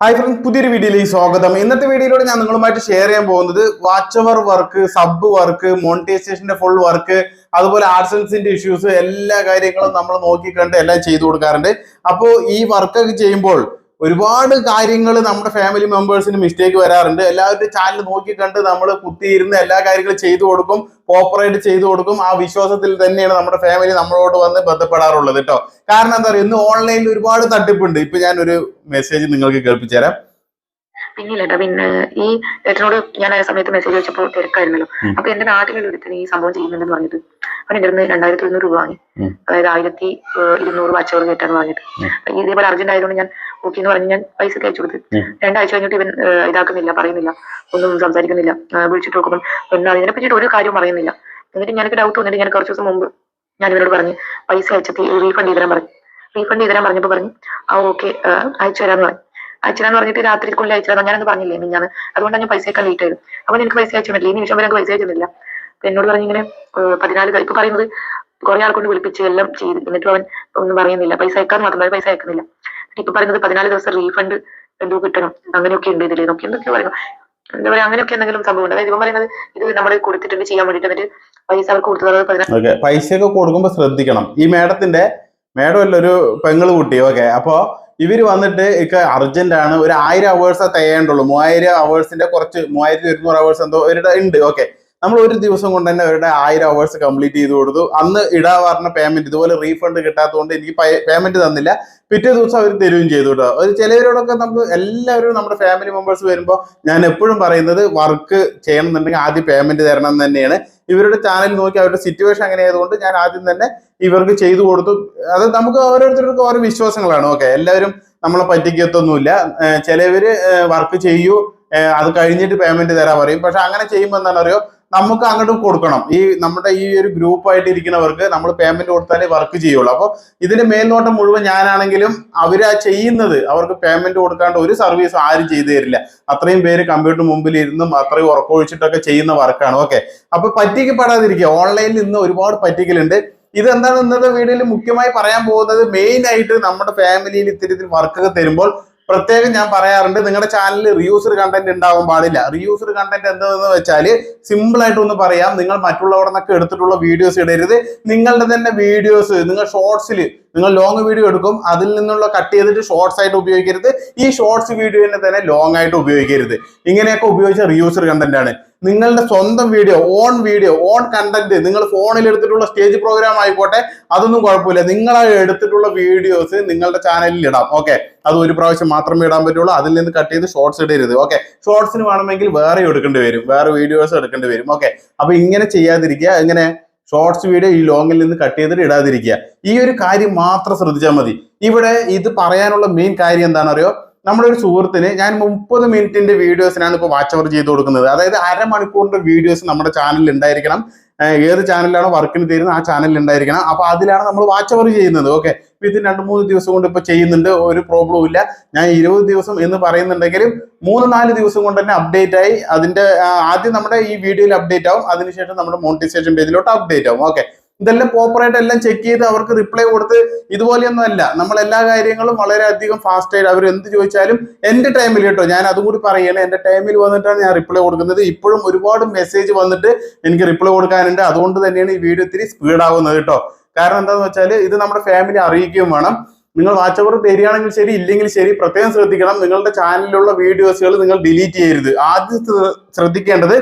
Hi friends പുതിയൊരു വീഡിയോയിലേക്ക് സ്വാഗതം. ഇന്നത്തെ വീഡിയോയിലൂടെ ഞാൻ നിങ്ങളുമായിട്ട് ഷെയർ ചെയ്യാൻ പോകുന്നത് watch hour work sub work മോണിറ്റൈസേഷന്റെ full work അതുപോലെ ആർട്സൻസിന്റെ ഇഷ്യൂസ് എല്ലാ കാര്യങ്ങളും നമ്മൾ നോക്കിക്കണ്ട് എല്ലാം ചെയ്തു കൊടുക്കാറുണ്ട്. അപ്പോൾ ഈ വർക്കൊക്കെ ചെയ്യുമ്പോൾ ഒരുപാട് കാര്യങ്ങൾ നമ്മുടെ ഫാമിലി മെമ്പേഴ്സിന് മിസ്റ്റേക്ക് വരാറുണ്ട്. എല്ലാവരുടെ ചാനൽ നോക്കിക്കണ്ട് നമ്മൾ കുത്തിയിരുന്ന് എല്ലാ കാര്യങ്ങളും ചെയ്തു കൊടുക്കും കോപ്പറേറ്റ് ചെയ്തു കൊടുക്കും. ആ വിശ്വാസത്തിൽ തന്നെയാണ് നമ്മുടെ ഫാമിലി നമ്മളോട് വന്ന് ബന്ധപ്പെടാറുള്ളത് കേട്ടോ കാരണം എന്താ പറയുക ഇന്ന് ഓൺലൈനിൽ ഒരുപാട് തട്ടിപ്പുണ്ട്. ഇപ്പൊ ഞാൻ ഒരു മെസ്സേജ് നിങ്ങൾക്ക് കേൾപ്പിച്ചു തരാം പിന്നില്ല ട്ടോ. പിന്നെ ഈ ഏട്ടനോട് ഞാൻ ആ സമയത്ത് മെസ്സേജ് വെച്ചപ്പോൾ തിരക്കായിരുന്നല്ലോ. അപ്പൊ എന്റെ നാട്ടിലുള്ള ഒരുത്തിന് ഈ സംഭവം ചെയ്യുന്നുണ്ടെന്ന് പറഞ്ഞിട്ട് അവൻ എന്റെ അടുത്ത് രണ്ടായിരത്തി ഒരുന്നൂറ് രൂപ വാങ്ങി. അതായത് ആയിരത്തി ഇരുന്നൂറ് വാച്ചവർ കേട്ടാന്ന് പറഞ്ഞിട്ട്. ഇതേപോലെ അർജന്റ് ആയതുകൊണ്ട് ഞാൻ ഓക്കെ എന്ന് പറഞ്ഞ് ഞാൻ പൈസ അയച്ചു കൊടുത്തു. രണ്ടാഴ്ച കഴിഞ്ഞിട്ട് ഇവൻ ഇതാക്കുന്നില്ല പറയുന്നില്ല. ഒന്നും സംസാരിക്കുന്നില്ല. വിളിച്ചിട്ട് നോക്കുമ്പോൾ എന്നാ ഇതിനെ പറ്റിയിട്ട് ഒരു കാര്യവും പറയുന്നില്ല. എന്നിട്ട് ഞാനൊക്കെ ഡൗട്ട് വന്നിട്ട് ഞാൻ കുറച്ച് ദിവസം മുമ്പ് ഞാൻ ഇവരോട് പറഞ്ഞു പൈസ അയച്ചിട്ട് റീഫണ്ട് ചെയ്തരാൻ പറഞ്ഞു. റീഫണ്ട് ചെയ്തരാൻ പറഞ്ഞപ്പോൾ പറഞ്ഞു ആ ഓക്കെ അയച്ചു തരാന്ന് പറഞ്ഞു. അയച്ചു പറഞ്ഞിട്ട് രാത്രി കൊണ്ട് അയച്ചു തരാം ഞാനത് പറഞ്ഞില്ലേ മിഞ്ഞാന്ന്? അതുകൊണ്ടാണ് ഞാൻ പൈസ അയക്കാൻ ലേറ്റ് ആയത് അവൻ എനിക്ക് പൈസ അയച്ചിട്ടില്ല ഈ നിമിഷം വരെ പൈസ അയച്ചിട്ടില്ല അപ്പൊ എന്നോട് പറഞ്ഞു ഇങ്ങനെ ഏഹ്, പതിനാല് ഇപ്പൊ പറയുന്നത് കുറെ ആൾ കൊണ്ട് വിളിപ്പിച്ച് എല്ലാം ചെയ്ത്. എന്നിട്ടും അവൻ ഒന്നും പറയുന്നില്ല. പൈസ അയക്കാൻ മാത്രം മതി, പൈസ അയക്കുന്നില്ല. ഇപ്പൊ പറയുന്നത് പതിനാല് ദിവസം റീഫണ്ട് എന്തോ കിട്ടണം. അങ്ങനെയൊക്കെ ഉണ്ട് ഇതിലേ നോക്കി എന്തൊക്കെ പറയുന്നു. എന്താ പറയാ അങ്ങനെയൊക്കെ എന്തെങ്കിലും സംഭവം ഉണ്ട് അതായത് ഇവൻ പറയുന്നത് ഇത് നമ്മൾ കൊടുത്തിട്ടുണ്ട് ചെയ്യാൻ വേണ്ടിട്ട് പൈസ അവർക്ക് കൊടുത്തു പതിനാല് ഒക്കെ പൈസയൊക്കെ കൊടുക്കുമ്പോൾ ശ്രദ്ധിക്കണം. ഈ മേഡത്തിന്റെ മേഡം അല്ല ഒരു പെങ്ങൾ കുട്ടി. ഓക്കെ അപ്പോ ഇവർ വന്നിട്ട് ഇക്ക അർജന്റ് ആണ്. ഒരു ആയിരം അവേഴ്സ് തയ്യാണ്ടുള്ളൂ മൂവായിരം അവേഴ്സിന്റെ കുറച്ച് മൂവായിരത്തി ഒരുന്നൂറ് അവേഴ്സ് എന്തോ ഇവരുടെ ഉണ്ട്. ഓക്കെ നമ്മൾ ഒരു ദിവസം കൊണ്ട് തന്നെ അവരുടെ ആയിരം അവേഴ്സ് കംപ്ലീറ്റ് ചെയ്ത് കൊടുത്തു. അന്ന് ഇടാ പറഞ്ഞ പേയ്മെന്റ് ഇതുപോലെ റീഫണ്ട് കിട്ടാത്തതുകൊണ്ട് എനിക്ക് പേയ്മെന്റ് തന്നില്ല. പിറ്റേ ദിവസം അവർ തരുകയും ചെയ്തു കേട്ടോ. ഒരു ചിലവരോടൊക്കെ നമുക്ക് എല്ലാവരും നമ്മുടെ ഫാമിലി മെമ്പേഴ്സ് വരുമ്പോൾ ഞാൻ എപ്പോഴും പറയുന്നത് വർക്ക് ചെയ്യണമെന്നുണ്ടെങ്കിൽ ആദ്യം പേയ്മെന്റ് തരണം എന്ന് തന്നെയാണ്. ഇവരുടെ ചാനൽ നോക്കി അവരുടെ സിറ്റുവേഷൻ അങ്ങനെ ആയതുകൊണ്ട് ഞാൻ ആദ്യം തന്നെ ഇവർക്ക് ചെയ്തു കൊടുത്തു. അത് നമുക്ക് ഓരോരുത്തർക്കും ഓരോ വിശ്വാസങ്ങളാണ്. ഓക്കെ എല്ലാവരും നമ്മളെ പറ്റിക്കത്തൊന്നുമില്ല. ചിലവര് വർക്ക് ചെയ്യൂ. അത് കഴിഞ്ഞിട്ട് പേയ്മെന്റ് തരാൻ പറയും. പക്ഷെ അങ്ങനെ ചെയ്യുമ്പോൾ എന്താണെന്ന് അറിയോ നമുക്ക് അങ്ങോട്ട് കൊടുക്കണം. ഈ നമ്മുടെ ഈ ഒരു ഗ്രൂപ്പായിട്ട് ഇരിക്കുന്നവർക്ക് നമ്മൾ പേയ്മെന്റ് കൊടുത്താലേ വർക്ക് ചെയ്യുള്ളൂ. അപ്പോൾ ഇതിന്റെ മേൽനോട്ടം മുഴുവൻ ഞാനാണെങ്കിലും അവരാ ചെയ്യുന്നത് അവർക്ക് പേയ്മെന്റ് കൊടുക്കാണ്ട് ഒരു സർവീസ് ആരും ചെയ്തു തരില്ല. അത്രയും പേര് കമ്പ്യൂട്ടർ മുമ്പിൽ ഇരുന്നും അത്രയും ഉറക്കൊഴിച്ചിട്ടൊക്കെ ചെയ്യുന്ന വർക്കാണ് ഓക്കെ അപ്പൊ പറ്റിക്കപ്പെടാതിരിക്കുക. ഓൺലൈനിൽ ഇന്ന് ഒരുപാട് പറ്റിക്കലുണ്ട്. ഇതെന്താണ് ഇന്നത്തെ വീഡിയോയിൽ മുഖ്യമായി പറയാൻ പോകുന്നത്? മെയിൻ ആയിട്ട് നമ്മുടെ ഫാമിലിയിൽ ഇത്തരത്തിൽ വർക്കൊക്കെ തരുമ്പോൾ പ്രത്യേകം ഞാൻ പറയാറുണ്ട് നിങ്ങളുടെ ചാനലിൽ റിയൂസർ കണ്ടന്റ് ഉണ്ടാവാൻ പാടില്ല. റിയൂസർ കണ്ടന്റ് എന്താണെന്ന് വെച്ചാൽ സിമ്പിൾ ആയിട്ട് ഒന്ന് പറയാം. നിങ്ങൾ മറ്റുള്ളവരുടെ നിന്നൊക്കെ എടുത്തിട്ടുള്ള വീഡിയോസ് ഇടരുത്. നിങ്ങളുടെ തന്നെ വീഡിയോസ് നിങ്ങൾ ഷോർട്സിൽ നിങ്ങൾ ലോങ് വീഡിയോ എടുക്കും. അതിൽ നിന്നുള്ള കട്ട് ചെയ്തിട്ട് ഷോർട്സ് ആയിട്ട് ഉപയോഗിക്കരുത്. ഈ ഷോർട്സ് വീഡിയോനെ തന്നെ ലോങ് ആയിട്ട് ഉപയോഗിക്കരുത്. ഇങ്ങനെയൊക്കെ ഉപയോഗിച്ച റിയൂസർ കണ്ടന്റ് ആണ്. നിങ്ങളുടെ സ്വന്തം video own video own content നിങ്ങൾ ഫോണിൽ എടുത്തിട്ടുള്ള സ്റ്റേജ് പ്രോഗ്രാം ആയിക്കോട്ടെ അതൊന്നും കുഴപ്പമില്ല. നിങ്ങൾ എടുത്തിട്ടുള്ള വീഡിയോസ് നിങ്ങളുടെ ചാനലിൽ ഇടാം. ഓക്കെ അത് ഒരു പ്രാവശ്യം മാത്രമേ ഇടാൻ പറ്റുള്ളൂ. അതിൽ നിന്ന് കട്ട് ചെയ്ത് ഷോർട്സ് ഇടരുത്. ഓക്കെ ഷോർട്സിന് വേണമെങ്കിൽ വേറെ എടുക്കേണ്ടി വരും. വേറെ വീഡിയോസ് എടുക്കേണ്ടി വരും. ഓക്കെ അപ്പൊ ഇങ്ങനെ ചെയ്യാതിരിക്കുക. ഇങ്ങനെ ഷോർട്സ് വീഡിയോ ഈ ലോങ്ങിൽ നിന്ന് കട്ട് ചെയ്തിട്ട് ഇടാതിരിക്കുക. ഈ ഒരു കാര്യം മാത്രം ശ്രദ്ധിച്ചാൽ മതി. ഇവിടെ ഇത് പറയാനുള്ള മെയിൻ കാര്യം എന്താണെന്നറിയോ? നമ്മുടെ ഒരു സുഹൃത്തിന് ഞാൻ മുപ്പത് മിനിറ്റിന്റെ വീഡിയോസിനാണ് ഇപ്പോൾ വാച്ച് അവർ ചെയ്ത് കൊടുക്കുന്നത്. അതായത് അരമണിക്കൂറിന്റെ വീഡിയോസ് നമ്മുടെ ചാനലിൽ ഉണ്ടായിരിക്കണം. ഏത് ചാനലിലാണ് വർക്കിന് തീരുന്നത് ആ ചാനലിൽ ഉണ്ടായിരിക്കണം. അപ്പൊ അതിലാണ് നമ്മൾ വാച്ച് അവർ ചെയ്യുന്നത്. ഓക്കെ വിത്തിൻ രണ്ട് മൂന്ന് ദിവസം കൊണ്ട് ഇപ്പൊ ചെയ്യുന്നുണ്ട്. ഒരു പ്രോബ്ലം ഇല്ല. ഞാൻ ഇരുപത് ദിവസം എന്ന് പറയുന്നുണ്ടെങ്കിലും മൂന്ന് നാല് ദിവസം കൊണ്ട് തന്നെ അപ്ഡേറ്റ് ആയി. അതിന്റെ ആദ്യം നമ്മുടെ ഈ വീഡിയോയിൽ അപ്ഡേറ്റ് ആവും. അതിനുശേഷം നമ്മുടെ മോണിറ്റൈസേഷൻ പേജിലോട്ട് അപ്ഡേറ്റ് ആവും. ഓക്കെ ഇതെല്ലാം പ്രോപ്പറായിട്ട് എല്ലാം ചെക്ക് ചെയ്ത് അവർക്ക് റിപ്ലൈ കൊടുത്ത് ഇതുപോലെയൊന്നും അല്ല. നമ്മൾ എല്ലാ കാര്യങ്ങളും വളരെയധികം ഫാസ്റ്റ് ആയിട്ട് അവർ എന്ത് ചോദിച്ചാലും എന്റെ ടൈമിൽ കേട്ടോ ഞാൻ അതും കൂടി പറയണേ എന്റെ ടൈമിൽ വന്നിട്ടാണ് ഞാൻ റിപ്ലൈ കൊടുക്കുന്നത്. ഇപ്പോഴും ഒരുപാട് മെസ്സേജ് വന്നിട്ട് എനിക്ക് റിപ്ലൈ കൊടുക്കാനുണ്ട്. അതുകൊണ്ട് തന്നെയാണ് ഈ വീഡിയോ ഇത്തിരി സ്പീഡ് ആവുന്നത് കേട്ടോ. കാരണം എന്താണെന്ന് വെച്ചാൽ ഇത് നമ്മുടെ ഫാമിലി അറിയിക്കുകയും വേണം. നിങ്ങൾ വാച്ച് അവർ തരികയാണെങ്കിൽ ശരി ഇല്ലെങ്കിൽ ശരി പ്രത്യേകം ശ്രദ്ധിക്കണം. നിങ്ങളുടെ ചാനലിലുള്ള വീഡിയോസുകൾ നിങ്ങൾ ഡിലീറ്റ് ചെയ്യരുത്. ആദ്യം ശ്രദ്ധിക്കേണ്ടത്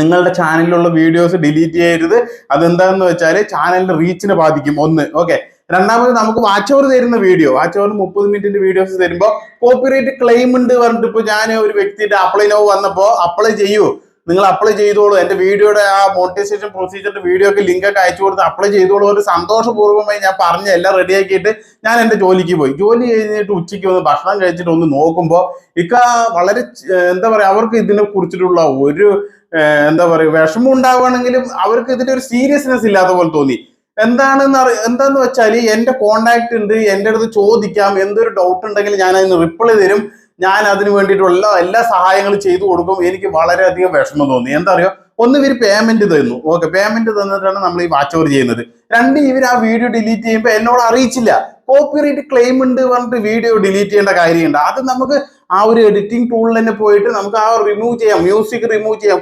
നിങ്ങളുടെ ചാനലിലുള്ള വീഡിയോസ് ഡിലീറ്റ് ചെയ്യരുത്. അതെന്താണെന്ന് വെച്ചാൽ ചാനലിന്റെ റീച്ചിനെ ബാധിക്കും. ഒന്ന് ഓക്കെ രണ്ടാമത് നമുക്ക് വാച്ച് ഓവർ തരുന്ന വീഡിയോ വാച്ച് ഓവർ മുപ്പത് മിനിറ്റിന്റെ വീഡിയോസ് തരുമ്പോൾ കോപ്പിറൈറ്റ് ക്ലെയിം ഉണ്ട് പറഞ്ഞിട്ട് ഇപ്പൊ ഞാൻ ഒരു വ്യക്തിയുടെ അപ്ലൈ നോ വന്നപ്പോൾ അപ്ലൈ ചെയ്യൂ. നിങ്ങൾ അപ്ലൈ ചെയ്തോളൂ. എന്റെ വീഡിയോയുടെ ആ മോണിറ്റൈസേഷൻ പ്രൊസീജിയറിന്റെ വീഡിയോ ഒക്കെ ലിങ്ക് ഒക്കെ അയച്ചു കൊടുത്ത് അപ്ലൈ ചെയ്തോളൂ. ഒരു സന്തോഷപൂർവമായി ഞാൻ പറഞ്ഞ എല്ലാം റെഡിയാക്കിയിട്ട് ഞാൻ എന്റെ ജോലിക്ക് പോയി. ജോലി കഴിഞ്ഞിട്ട് ഉച്ചയ്ക്ക് വന്ന് ഭക്ഷണം കഴിച്ചിട്ട് ഒന്ന് നോക്കുമ്പോൾ ഇക്ക വളരെ എന്താ പറയാ അവർക്ക് ഇതിനെ കുറിച്ചിട്ടുള്ള ഒരു എന്താ പറയുക വിഷമം ഉണ്ടാവുകയാണെങ്കിലും അവർക്ക് ഇതിന്റെ ഒരു സീരിയസ്നെസ് ഇല്ലാത്ത പോലെ തോന്നി. എന്താണെന്ന് അറി എന്താന്ന് വെച്ചാൽ എന്റെ കോണ്ടാക്ട് ഉണ്ട് എന്റെ അടുത്ത് ചോദിക്കാം എന്തൊരു ഡൗട്ട് ഉണ്ടെങ്കിൽ ഞാൻ അതിന് റിപ്ലൈ തരും. ഞാൻ അതിന് വേണ്ടിയിട്ടുള്ള എല്ലാ സഹായങ്ങളും ചെയ്തു കൊടുക്കും. എനിക്ക് വളരെയധികം വിഷമം തോന്നി. എന്താ അറിയോ? ഒന്ന് ഇവർ പേയ്മെന്റ് തന്നു. ഓക്കെ പേയ്മെന്റ് തന്നിട്ടാണ് നമ്മൾ ഈ വാച്ച് ഓവർ ചെയ്യുന്നത്. രണ്ട് ഇവർ ആ വീഡിയോ ഡിലീറ്റ് ചെയ്യുമ്പോൾ എന്നോട് അറിയിച്ചില്ല. കോപ്പിറൈറ്റ് ക്ലെയിം ഉണ്ട് പറഞ്ഞിട്ട് വീഡിയോ ഡിലീറ്റ് ചെയ്യേണ്ട കാര്യമുണ്ട്. അത് നമുക്ക് ആ ഒരു എഡിറ്റിംഗ് ടൂളിൽ തന്നെ പോയിട്ട് നമുക്ക് ആ റിമൂവ് ചെയ്യാം മ്യൂസിക് റിമൂവ് ചെയ്യാം.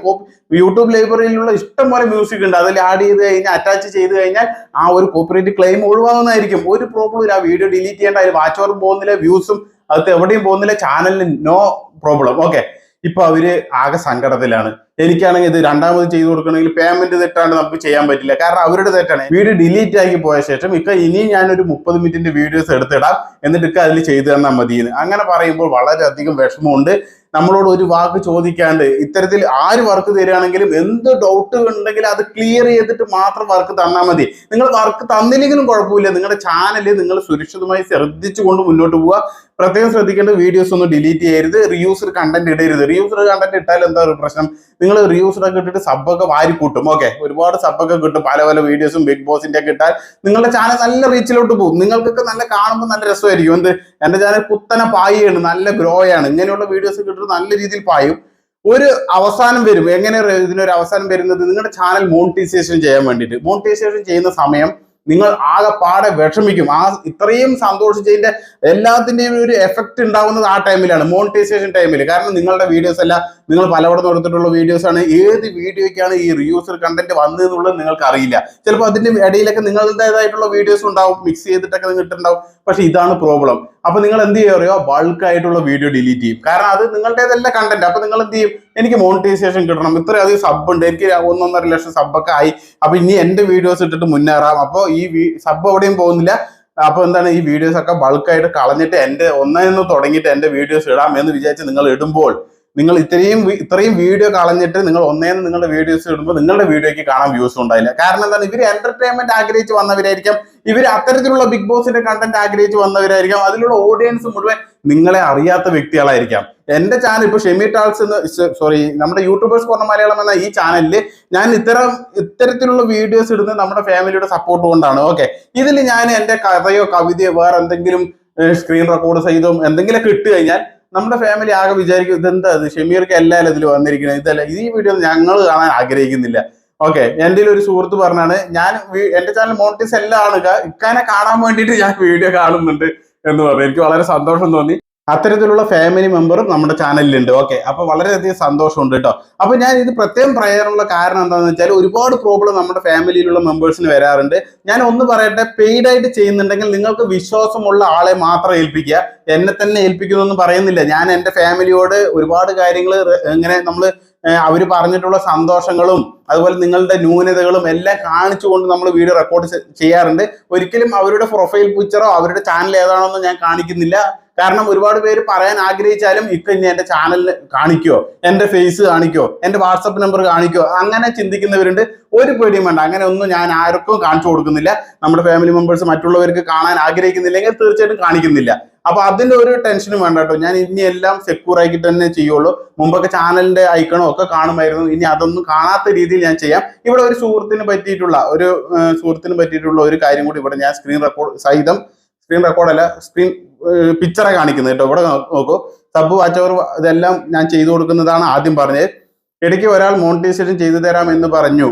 യൂട്യൂബ് ലൈബ്രറിയിലുള്ള ഇഷ്ടം പോലെ മ്യൂസിക് ഉണ്ട്. അതിൽ ആഡ് ചെയ്ത് കഴിഞ്ഞാൽ അറ്റാച്ച് ചെയ്ത് കഴിഞ്ഞാൽ ആ ഒരു കോപ്പറേറ്റ് ക്ലെയിം ഒഴിവാകുന്നതായിരിക്കും. ഒരു പ്രോബ്ലം ഇല്ല. ആ വീഡിയോ ഡിലീറ്റ് ചെയ്യേണ്ട അതിൽ വാച്ച് പോകുന്നില്ല വ്യൂസും അത് എവിടെയും പോകുന്നില്ല ചാനലിന് നോ പ്രോബ്ലം ഓക്കെ ഇപ്പൊ അവർ ആകെ സങ്കടത്തിലാണ്. എനിക്കാണെങ്കിൽ ഇത് രണ്ടാമത് ചെയ്തു കൊടുക്കണമെങ്കിൽ പേയ്മെന്റ് തെറ്റാണ്ട് നമുക്ക് ചെയ്യാൻ പറ്റില്ല. കാരണം അവരുടെ തെറ്റാണ്. വീഡിയോ ഡിലീറ്റ് ആക്കി പോയ ശേഷം ഇക്ക ഇനി ഞാനൊരു മുപ്പത് മിനിറ്റിന്റെ വീഡിയോസ് എടുത്തിടാം. എന്നിട്ട് ഇക്ക അതിൽ ചെയ്തു തന്നാൽ മതിയെന്ന്. അങ്ങനെ പറയുമ്പോൾ വളരെയധികം വിഷമമുണ്ട്. നമ്മളോട് ഒരു വാക്ക് ചോദിക്കാണ്ട് ഇത്തരത്തിൽ ആര് വർക്ക് തരികയാണെങ്കിലും എന്ത് ഡൗട്ട് ഉണ്ടെങ്കിലും അത് ക്ലിയർ ചെയ്തിട്ട് മാത്രം വർക്ക് തന്നാൽ മതി. നിങ്ങൾ വർക്ക് തന്നില്ലെങ്കിലും കുഴപ്പമില്ല. നിങ്ങളുടെ ചാനൽ നിങ്ങൾ സുരക്ഷിതമായി ശ്രദ്ധിച്ചുകൊണ്ട് മുന്നോട്ട് പോവുക. പ്രത്യേകം ശ്രദ്ധിക്കേണ്ട വീഡിയോസ് ഒന്നും ഡിലീറ്റ് ചെയ്യരുത്. റിയൂസ്ഡ് കണ്ടന്റ് ഇടരുത്. റിയൂസ്ഡ് കണ്ടന്റ് ഇട്ടാൽ എന്താ ഒരു പ്രശ്നം? നിങ്ങൾ റിയൂസ്ഡ് ഒക്കെ ഇട്ടിട്ട് സബ്ബൊക്കെ വാരി കൂട്ടും. ഓക്കെ ഒരുപാട് സബ്ബൊക്കെ കിട്ടും. പല പല വീഡിയോസും ബിഗ് ബോസിന്റെ ഒക്കെ ഇട്ടാൽ നിങ്ങളുടെ ചാനൽ നല്ല റീച്ചിലോട്ട് പോകും. നിങ്ങൾക്കൊക്കെ നല്ല കാണുമ്പോൾ നല്ല രസമായിരിക്കും. എന്ത്? എന്റെ ചാനൽ കുത്തനെ പായിയാണ് നല്ല ഗ്രോയാണ് ഇങ്ങനെയുള്ള വീഡിയോസ് കിട്ടുന്നത് നല്ല രീതിയിൽ പായും. ഒരു അവസാനം വരും. എങ്ങനെ ഇതിനൊരു അവസാനം വരുന്നത്? നിങ്ങളുടെ ചാനൽ മോണിറ്റൈസേഷൻ ചെയ്യാൻ വേണ്ടിയിട്ട്. മോണിറ്റൈസേഷൻ ചെയ്യുന്ന സമയം നിങ്ങൾ ആകെ പാടെ വിഷമിക്കും. ആ ഇത്രയും സന്തോഷിച്ചതിന്റെ എല്ലാത്തിന്റെയും ഒരു എഫക്റ്റ് ഉണ്ടാവുന്നത് ആ ടൈമിലാണ് മോണിറ്റൈസേഷൻ ടൈമിൽ കാരണം നിങ്ങളുടെ വീഡിയോസ് അല്ല നിങ്ങൾ പലവിടെ എടുത്തിട്ടുള്ള വീഡിയോസ് ആണ്. ഏത് വീഡിയോയ്ക്കാണ് ഈ റിയൂസർ കണ്ടന്റ് വന്നതെന്നുള്ളത് നിങ്ങൾക്ക് അറിയില്ല ചിലപ്പോൾ അതിന്റെ ഇടയിലൊക്കെ നിങ്ങളുടേതായിട്ടുള്ള വീഡിയോസ് ഉണ്ടാവും മിക്സ് ചെയ്തിട്ടൊക്കെ നിങ്ങൾ ഇട്ടുണ്ടാവും പക്ഷെ ഇതാണ് പ്രോബ്ലം അപ്പൊ നിങ്ങൾ എന്ത് ചെയ്യുക അറിയോ? ബൾക്ക് ആയിട്ടുള്ള വീഡിയോ ഡിലീറ്റ് ചെയ്യും. കാരണം അത് നിങ്ങളുടേതല്ല കണ്ടന്റ് അപ്പൊ നിങ്ങൾ എന്ത് ചെയ്യും? എനിക്ക് മോണിറ്റൈസേഷൻ കിട്ടണം. ഇത്രയധികം സബ് ഉണ്ട്. എനിക്ക് ഒന്നൊന്നര ലക്ഷം സബ്ബൊക്കെ ആയി. അപ്പൊ ഇനി എന്റെ വീഡിയോസ് ഇട്ടിട്ട് മുന്നേറാം. അപ്പോൾ ഈ സബ് എവിടെയും പോകുന്നില്ല. അപ്പൊ എന്താണ്? ഈ വീഡിയോസ് ഒക്കെ ബൾക്കായിട്ട് കളഞ്ഞിട്ട് എന്റെ ഒന്നേന്ന് തുടങ്ങിയിട്ട് എന്റെ വീഡിയോസ് ഇടാം എന്ന് വിചാരിച്ച് നിങ്ങൾ ഇടുമ്പോൾ നിങ്ങൾ ഇത്രയും ഇത്രയും വീഡിയോ കളഞ്ഞിട്ട് നിങ്ങൾ ഒന്നേന്ന് നിങ്ങളുടെ വീഡിയോസ് ഇടുമ്പോൾ നിങ്ങളുടെ വീഡിയോയ്ക്ക് കാണാൻ വ്യൂസ് ഉണ്ടായില്ല. കാരണം എന്താണ്? ഇവർ എന്റർടൈൻമെന്റ് ആഗ്രഹിച്ച് വന്നവരായിരിക്കും. ഇവർ അത്തരത്തിലുള്ള ബിഗ് ബോസിന്റെ കണ്ടന്റ് ആഗ്രഹിച്ച് വന്നവരായിരിക്കും. അതിലുള്ള ഓഡിയൻസ് മുഴുവൻ നിങ്ങളെ അറിയാത്ത വ്യക്തികളായിരിക്കാം. എന്റെ ചാനൽ ഇപ്പൊ ഷെമി ടാൾസ് എന്ന് സോറി നമ്മുടെ യൂട്യൂബേഴ്സ് പറഞ്ഞ മലയാളം എന്ന ഈ ചാനലിൽ ഞാൻ ഇത്തരം ഇത്തരത്തിലുള്ള വീഡിയോസ് ഇടുന്നത് നമ്മുടെ ഫാമിലിയുടെ സപ്പോർട്ട് കൊണ്ടാണ്. ഓക്കെ ഇതിൽ ഞാൻ എന്റെ കഥയോ കവിതയോ വേറെ എന്തെങ്കിലും സ്ക്രീൻ റെക്കോർഡ് ചെയ്തോ എന്തെങ്കിലുമൊക്കെ ഇട്ട് കഴിഞ്ഞാൽ നമ്മുടെ ഫാമിലി ആകെ വിചാരിക്കും ഇതെന്താ ഇത്? ഷെമീർക്ക് എല്ലാവരും ഇതിൽ വന്നിരിക്കുന്നത്. ഇതല്ല? ഈ വീഡിയോ ഞങ്ങൾ കാണാൻ ആഗ്രഹിക്കുന്നില്ല. ഓക്കെ എന്റെ ഒരു സുഹൃത്ത് പറഞ്ഞാണ് ഞാൻ എന്റെ ചാനൽ മോണിറ്റൈസ് എല്ലാം ആണ് ഇക്കാനെ കാണാൻ വേണ്ടിയിട്ട് ഞാൻ വീഡിയോ കാണുന്നുണ്ട് എന്ന് പറഞ്ഞു. എനിക്ക് വളരെ സന്തോഷം തോന്നി. അത്തരത്തിലുള്ള ഫാമിലി മെമ്പറും നമ്മുടെ ചാനലിലുണ്ട് ഓക്കെ അപ്പൊ വളരെയധികം സന്തോഷമുണ്ട് കേട്ടോ അപ്പൊ ഞാൻ ഇത് പ്രത്യേകം പറയാനുള്ള കാരണം എന്താണെന്ന് വെച്ചാൽ ഒരുപാട് പ്രോബ്ലം നമ്മുടെ ഫാമിലിയിലുള്ള മെമ്പേഴ്സിന് വരാറുണ്ട്. ഞാൻ ഒന്ന് പറയട്ടെ പെയ്ഡ് ആയിട്ട് ചെയ്യുന്നുണ്ടെങ്കിൽ നിങ്ങൾക്ക് വിശ്വാസമുള്ള ആളെ മാത്രം ഏൽപ്പിക്കുക. എന്നെ തന്നെ ഏൽപ്പിക്കുന്നൊന്നും പറയുന്നില്ല. ഞാൻ എന്റെ ഫാമിലിയോട് ഒരുപാട് കാര്യങ്ങൾ ഇങ്ങനെ നമ്മൾ അവർ പറഞ്ഞിട്ടുള്ള സന്തോഷങ്ങളും അതുപോലെ നിങ്ങളുടെ ന്യൂനതകളും എല്ലാം കാണിച്ചുകൊണ്ട് നമ്മൾ വീഡിയോ റെക്കോർഡ് ചെയ്യാറുണ്ട്. ഒരിക്കലും അവരുടെ പ്രൊഫൈൽ പിക്ചറോ അവരുടെ ചാനൽ ഏതാണോ ഞാൻ കാണിക്കുന്നില്ല. കാരണം ഒരുപാട് പേര് പറയാൻ ആഗ്രഹിച്ചാലും ഇനി എന്റെ ചാനലിൽ കാണിക്കോ എന്റെ ഫേസ് കാണിക്കോ എന്റെ വാട്സപ്പ് നമ്പർ കാണിക്കോ അങ്ങനെ ചിന്തിക്കുന്നവരുണ്ട്. ഒരു പേടിയും വേണ്ട. അങ്ങനെ ഒന്നും ഞാൻ ആർക്കും കാണിച്ചു കൊടുക്കുന്നില്ല. നമ്മുടെ ഫാമിലി മെമ്പേഴ്സ് മറ്റുള്ളവർക്ക് കാണാൻ ആഗ്രഹിക്കുന്നില്ലെങ്കിൽ തീർച്ചയായിട്ടും കാണിക്കുന്നില്ല. അപ്പൊ അതിന്റെ ഒരു ടെൻഷനും വേണ്ട കേട്ടോ. ഞാൻ ഇനി എല്ലാം സെക്യൂർ ആക്കിയിട്ട് തന്നെ ചെയ്യുള്ളൂ. മുമ്പൊക്കെ ചാനലിന്റെ ഐക്കണോ ഒക്കെ കാണുമായിരുന്നു. ഇനി അതൊന്നും കാണാത്ത രീതിയിൽ ഞാൻ ചെയ്യാം. ഇവിടെ ഒരു സുഹൃത്തിന് പറ്റിയിട്ടുള്ള ഒരു സുഹൃത്തിന് പറ്റിയിട്ടുള്ള ഒരു കാര്യം കൂടി ഇവിടെ ഞാൻ സ്ക്രീൻ റെക്കോർഡ് സഹിതം സ്ക്രീൻ റെക്കോർഡ് അല്ല സ്ക്രീൻ പിക്ചറെ കാണിക്കുന്നത് കേട്ടോ. ഇവിടെ നോക്കൂ. സബ് വാച്ചവർ ഇതെല്ലാം ഞാൻ ചെയ്തു കൊടുക്കുന്നതാണ് ആദ്യം പറഞ്ഞത്. ഇടയ്ക്ക് ഒരാൾ മോണിറ്റൈസേഷൻ ചെയ്തു തരാം എന്ന് പറഞ്ഞു.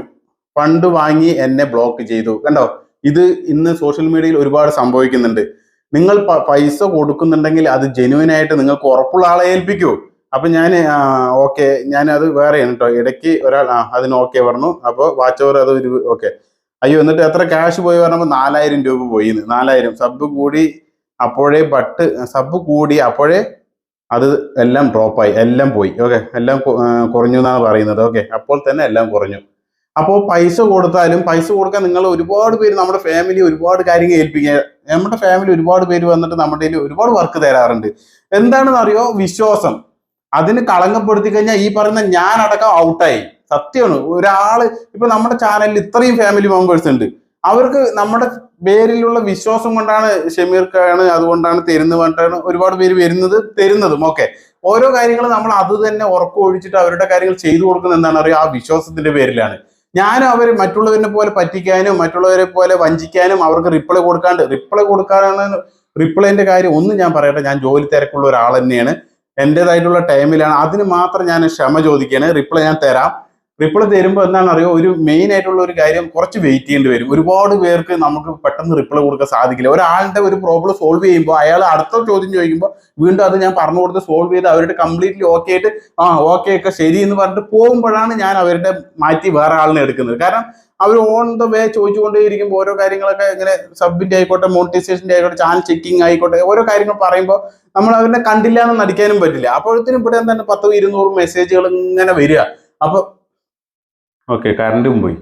ഫണ്ട് വാങ്ങി എന്നെ ബ്ലോക്ക് ചെയ്തു. കണ്ടോ? ഇത് ഇന്ന് സോഷ്യൽ മീഡിയയിൽ ഒരുപാട് സംഭവിക്കുന്നുണ്ട്. നിങ്ങൾ പൈസ കൊടുക്കുന്നുണ്ടെങ്കിൽ അത് ജെനുവിൻ ആയിട്ട് നിങ്ങൾക്ക് ഉറപ്പുള്ള ആളെ ഏൽപ്പിക്കൂ. അപ്പൊ ഞാൻ ഓക്കെ ഞാൻ അത് വേറെയാണ് കേട്ടോ. ഇടയ്ക്ക് ഒരാൾ ആ അതിന് ഓക്കെ പറഞ്ഞു. അപ്പോൾ വാച്ചവർ അത് ഒരു ഓക്കെ അയ്യോ എന്നിട്ട് എത്ര ക്യാഷ് പോയി പറഞ്ഞപ്പോൾ നാലായിരം രൂപ പോയിന്ന്. നാലായിരം. സബ് കൂടി അപ്പോഴേ ബട്ട് സബ് കൂടി അപ്പോഴേ അത് എല്ലാം ഡ്രോപ്പായി എല്ലാം പോയി. ഓക്കെ എല്ലാം കുറഞ്ഞു എന്നാണ് പറയുന്നത്. ഓക്കെ അപ്പോൾ തന്നെ എല്ലാം കുറഞ്ഞു. അപ്പോൾ പൈസ കൊടുത്താലും പൈസ കൊടുക്കാൻ നിങ്ങൾ ഒരുപാട് പേര് നമ്മുടെ ഫാമിലി ഒരുപാട് കാര്യങ്ങൾ ഏൽപ്പിക്കുക. നമ്മുടെ ഫാമിലി ഒരുപാട് പേര് വന്നിട്ട് നമ്മുടെ കയ്യിൽ ഒരുപാട് വർക്ക് തരാറുണ്ട്. എന്താണെന്ന് അറിയോ വിശ്വാസം. അതിന് കളങ്കപ്പെടുത്തി കഴിഞ്ഞാൽ ഈ പറയുന്ന ഞാൻ അടക്കം ഔട്ടായി സത്യമാണ്. ഒരാൾ ഇപ്പൊ നമ്മുടെ ചാനലിൽ ഇത്രയും ഫാമിലി മെമ്പേഴ്സ് ഉണ്ട്. അവർക്ക് നമ്മുടെ പേരിലുള്ള വിശ്വാസം കൊണ്ടാണ് ഷമീർക്കാണ് അതുകൊണ്ടാണ് തരുന്നത് പറഞ്ഞിട്ടാണ് ഒരുപാട് പേര് വരുന്നത് തരുന്നതും. ഓക്കെ ഓരോ കാര്യങ്ങൾ നമ്മൾ അത് തന്നെ ഉറക്കമൊഴിച്ചിട്ട് അവരുടെ കാര്യങ്ങൾ ചെയ്തു കൊടുക്കുന്ന എന്താണ് പറയുക ആ വിശ്വാസത്തിന്റെ പേരിലാണ്. ഞാനും അവർ മറ്റുള്ളവരെ പോലെ പറ്റിക്കാനും മറ്റുള്ളവരെ പോലെ വഞ്ചിക്കാനും അവർക്ക് റിപ്ലൈ കൊടുക്കാണ്ട് റിപ്ലൈ കൊടുക്കാനാണ് റിപ്ലൈന്റെ കാര്യം ഒന്നും ഞാൻ പറയട്ടെ ഞാൻ ജോലി തിരക്കുള്ള ഒരാൾ തന്നെയാണ്. എന്റെതായിട്ടുള്ള ടൈമിലാണ് അതിന് മാത്രം ഞാൻ ക്ഷമ ചോദിക്കുകയാണ്. റിപ്ലൈ ഞാൻ തരാം. റിപ്ലൈ തരുമ്പോൾ എന്താണെന്ന് അറിയോ ഒരു മെയിൻ ആയിട്ടുള്ള ഒരു കാര്യം കുറച്ച് വെയിറ്റ് ചെയ്യേണ്ടി വരും. ഒരുപാട് പേർക്ക് നമുക്ക് പെട്ടെന്ന് റിപ്ലൈ കൊടുക്കാൻ സാധിക്കില്ല. ഒരാളുടെ ഒരു പ്രോബ്ലം സോൾവ് ചെയ്യുമ്പോൾ അയാൾ അടുത്ത ചോദ്യം ചോദിക്കുമ്പോൾ വീണ്ടും അത് ഞാൻ പറഞ്ഞു കൊടുത്ത് സോൾവ് ചെയ്ത് അവരുടെ കംപ്ലീറ്റ്ലി ഓക്കെ ആയിട്ട് ആ ഓക്കെ ഒക്കെ ശരി എന്ന് പറഞ്ഞിട്ട് പോകുമ്പോഴാണ് ഞാൻ അവരുടെ മാറ്റി വേറെ ആളിനെ എടുക്കുന്നത്. കാരണം അവർ ഓൺ ദ വേ ചോദിച്ചുകൊണ്ടേ ഇരിക്കുമ്പോൾ ഓരോ കാര്യങ്ങളൊക്കെ ഇങ്ങനെ സബ്മിറ്റ് ആയിക്കോട്ടെ മോണിറ്റൈസേഷന്റെ ആയിക്കോട്ടെ ചാനൽ ചെക്കിംഗ് ആയിക്കോട്ടെ ഓരോ കാര്യങ്ങൾ പറയുമ്പോൾ നമ്മൾ അവരെ കണ്ടില്ല എന്ന് നടിക്കാനും പറ്റില്ല. അപ്പോഴത്തേനും ഇവിടെ തന്നെ പത്തും ഇരുന്നൂറും മെസ്സേജുകൾ ഇങ്ങനെ വരിക. അപ്പൊ ഓക്കെ കറണ്ടും പോയി.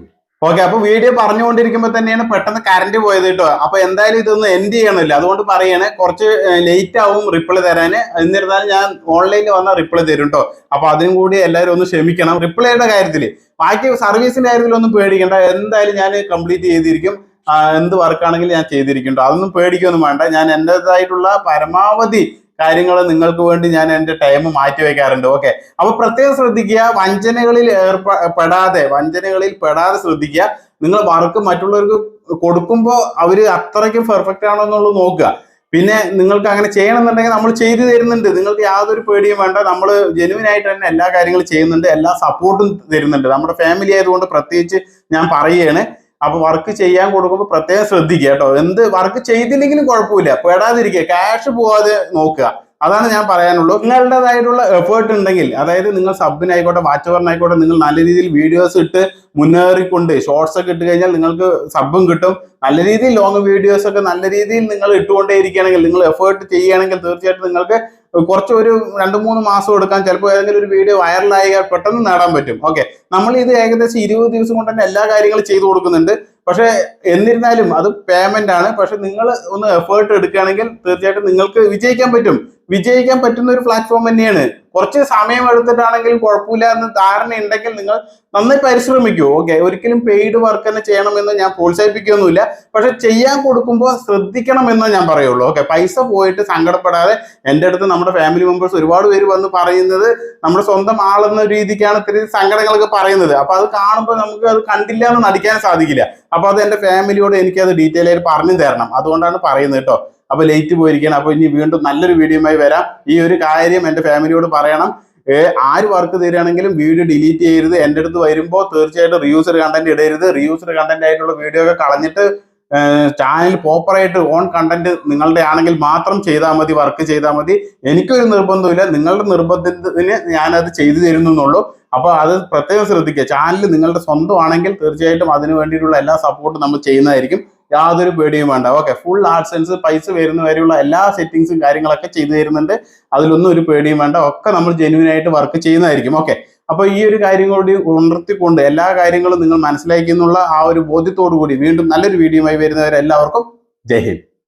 ഓക്കെ അപ്പൊ വീഡിയോ പറഞ്ഞുകൊണ്ടിരിക്കുമ്പോൾ തന്നെയാണ് പെട്ടെന്ന് കറണ്ട് പോയത് കേട്ടോ. അപ്പൊ എന്തായാലും ഇതൊന്നും എൻഡ് ചെയ്യണമല്ലോ. അതുകൊണ്ട് പറയണേ കുറച്ച് ലേറ്റ് ആവും റിപ്ലൈ തരാന്. എന്നിരുന്നാലും ഞാൻ ഓൺലൈനിൽ വന്നാൽ റിപ്ലൈ തരും കേട്ടോ അപ്പൊ അതിനും കൂടി എല്ലാവരും ഒന്ന് ക്ഷമിക്കണം. റിപ്ലൈയുടെ കാര്യത്തിൽ ബാക്കി സർവീസിന്റെ കാര്യത്തിലൊന്നും പേടിക്കണ്ട. എന്തായാലും ഞാൻ കംപ്ലീറ്റ് ചെയ്തിരിക്കും. എന്ത് വർക്കാണെങ്കിലും ഞാൻ ചെയ്തിരിക്കും. അതൊന്നും പേടിക്കൊന്നും വേണ്ട. ഞാൻ എന്റെതായിട്ടുള്ള പരമാവധി കാര്യങ്ങൾ നിങ്ങൾക്ക് വേണ്ടി ഞാൻ എന്റെ ടൈം മാറ്റി വയ്ക്കാറുണ്ട് ഓക്കെ അപ്പൊ പ്രത്യേകം ശ്രദ്ധിക്കുക വഞ്ചനകളിൽ ഏർപ്പെടാതെ വഞ്ചനകളിൽ പെടാതെ ശ്രദ്ധിക്കുക. നിങ്ങൾ വർക്ക് മറ്റുള്ളവർക്ക് കൊടുക്കുമ്പോൾ അവർ അത്രയ്ക്കും പെർഫെക്റ്റ് ആണോ എന്നുള്ളത് നോക്കുക. പിന്നെ നിങ്ങൾക്ക് അങ്ങനെ ചെയ്യണമെന്നുണ്ടെങ്കിൽ നമ്മൾ ചെയ്തു തരുന്നുണ്ട്. നിങ്ങൾക്ക് യാതൊരു പേടിയും വേണ്ട. നമ്മൾ ജെനുവിൻ ആയിട്ട് തന്നെ എല്ലാ കാര്യങ്ങളും ചെയ്യുന്നുണ്ട്. എല്ലാ സപ്പോർട്ടും തരുന്നുണ്ട്. നമ്മുടെ ഫാമിലി ആയതുകൊണ്ട് പ്രത്യേകിച്ച് ഞാൻ പറയുകയാണ്. അപ്പൊ വർക്ക് ചെയ്യാൻ കൊടുക്കുമ്പോൾ പ്രത്യേകം ശ്രദ്ധിക്കുക കേട്ടോ. എന്ത് വർക്ക് ചെയ്തില്ലെങ്കിലും കുഴപ്പമില്ല. പെടാതിരിക്കുക ക്യാഷ് പോവാതെ നോക്കുക. അതാണ് ഞാൻ പറയാനുള്ളൂ. നിങ്ങളുടേതായിട്ടുള്ള എഫേർട്ട് ഉണ്ടെങ്കിൽ അതായത് നിങ്ങൾ സബിനായിക്കോട്ടെ വാച്ചവറിനായിക്കോട്ടെ നിങ്ങൾ നല്ല രീതിയിൽ വീഡിയോസ് ഇട്ട് മുന്നേറിക്കൊണ്ട് ഷോർട്സ് ഒക്കെ ഇട്ട് കഴിഞ്ഞാൽ നിങ്ങൾക്ക് സബും കിട്ടും. നല്ല രീതിയിൽ ലോങ് വീഡിയോസ് ഒക്കെ നല്ല രീതിയിൽ നിങ്ങൾ ഇട്ടുകൊണ്ടേ ഇരിക്കുകയാണെങ്കിൽ നിങ്ങൾ എഫേർട്ട് ചെയ്യുകയാണെങ്കിൽ തീർച്ചയായിട്ടും നിങ്ങൾക്ക് കുറച്ച് ഒരു രണ്ട് മൂന്ന് മാസം എടുക്കാൻ ചിലപ്പോൾ ഏതെങ്കിലും ഒരു വീഡിയോ വൈറലായി പെട്ടെന്ന് നേടാൻ പറ്റും. ഓക്കെ നമ്മൾ ഇത് ഏകദേശം ഇരുപത് ദിവസം കൊണ്ട് തന്നെ എല്ലാ കാര്യങ്ങളും ചെയ്തു കൊടുക്കുന്നുണ്ട്. പക്ഷെ എന്നിരുന്നാലും അത് പേയ്മെന്റ് ആണ്. പക്ഷെ നിങ്ങൾ ഒന്ന് എഫേർട്ട് എടുക്കുകയാണെങ്കിൽ തീർച്ചയായിട്ടും നിങ്ങൾക്ക് വിജയിക്കാൻ പറ്റും. വിജയിക്കാൻ പറ്റുന്ന ഒരു പ്ലാറ്റ്ഫോം തന്നെയാണ്. കുറച്ച് സമയം എടുത്തിട്ടാണെങ്കിലും കുഴപ്പമില്ല എന്ന് ധാരണ ഉണ്ടെങ്കിൽ നിങ്ങൾ നന്നായി പരിശ്രമിക്കൂ. ഓക്കെ ഒരിക്കലും പെയ്ഡ് വർക്ക് തന്നെ ചെയ്യണമെന്ന് ഞാൻ പ്രോത്സാഹിപ്പിക്കുകയൊന്നുമില്ല. പക്ഷെ ചെയ്യാൻ കൊടുക്കുമ്പോൾ ശ്രദ്ധിക്കണമെന്ന് ഞാൻ പറയുള്ളൂ. ഓക്കെ പൈസ പോയിട്ട് സങ്കടപ്പെടാതെ എന്റെ അടുത്ത് നമ്മുടെ ഫാമിലി മെമ്പേഴ്സ് ഒരുപാട് പേര് വന്ന് പറയുന്നത് നമ്മുടെ സ്വന്തം ആളെന്ന രീതിക്കാണ് ഇത്തിരി സങ്കടങ്ങളൊക്കെ പറയുന്നത്. അപ്പൊ അത് കാണുമ്പോൾ നമുക്ക് അത് കണ്ടില്ല എന്ന് നടിക്കാൻ സാധിക്കില്ല. അപ്പൊ അത് എന്റെ ഫാമിലിയോട് എനിക്ക് അത് ഡീറ്റെയിൽ ആയിട്ട് പറഞ്ഞു തരണം. അതുകൊണ്ടാണ് പറയുന്നത് കേട്ടോ. അപ്പൊ ലേറ്റ് പോയിരിക്കണം അപ്പൊ ഇനി വീണ്ടും നല്ലൊരു വീഡിയോയുമായി വരാം. ഈ ഒരു കാര്യം എന്റെ ഫാമിലിയോട് പറയണം. ആര് വർക്ക് തരികയാണെങ്കിലും വീഡിയോ ഡിലീറ്റ് ചെയ്യരുത്. എന്റെ അടുത്ത് വരുമ്പോൾ തീർച്ചയായിട്ടും റിയൂസർ കണ്ടന്റ് ഇടരുത്. റിയൂസർ കണ്ടന്റ് ആയിട്ടുള്ള വീഡിയോ ഒക്കെ കളഞ്ഞിട്ട് ചാനൽ പോപ്പറായിട്ട് ഓൺ കണ്ടന്റ് നിങ്ങളുടെ ആണെങ്കിൽ മാത്രം ചെയ്താൽ മതി വർക്ക് ചെയ്താൽ മതി. എനിക്കൊരു നിർബന്ധമില്ല നിങ്ങളുടെ നിർബന്ധത്തിന് ഞാനത് ചെയ്തു തരുന്നുള്ളൂ അപ്പോൾ അത് പ്രത്യേകം ശ്രദ്ധിക്കുക. ചാനൽ നിങ്ങളുടെ സ്വന്തമാണെങ്കിൽ തീർച്ചയായിട്ടും അതിന് വേണ്ടിയിട്ടുള്ള എല്ലാ സപ്പോർട്ടും നമ്മൾ ചെയ്യുന്നതായിരിക്കും. യാതൊരു പേടിയും വേണ്ട. ഓക്കെ ഫുൾ ആഡ്സെൻസ് പൈസ വരുന്ന വരെയുള്ള എല്ലാ സെറ്റിങ്സും കാര്യങ്ങളൊക്കെ ചെയ്തു തരുന്നുണ്ട്. അതിലൊന്നും ഒരു പേടിയും വേണ്ട. ഒക്കെ നമ്മൾ ജെന്യൂൻ ആയിട്ട് വർക്ക് ചെയ്യുന്നതായിരിക്കും. ഓക്കെ അപ്പൊ ഈ ഒരു കാര്യം കൂടി ഉണർത്തിക്കൊണ്ട് എല്ലാ കാര്യങ്ങളും നിങ്ങൾ മനസ്സിലാക്കി എന്നുള്ള ആ ഒരു ബോധ്യത്തോടു കൂടി വീണ്ടും നല്ലൊരു വീഡിയോയുമായി ആയി എല്ലാവർക്കും ജയ് ഹിന്ദ്.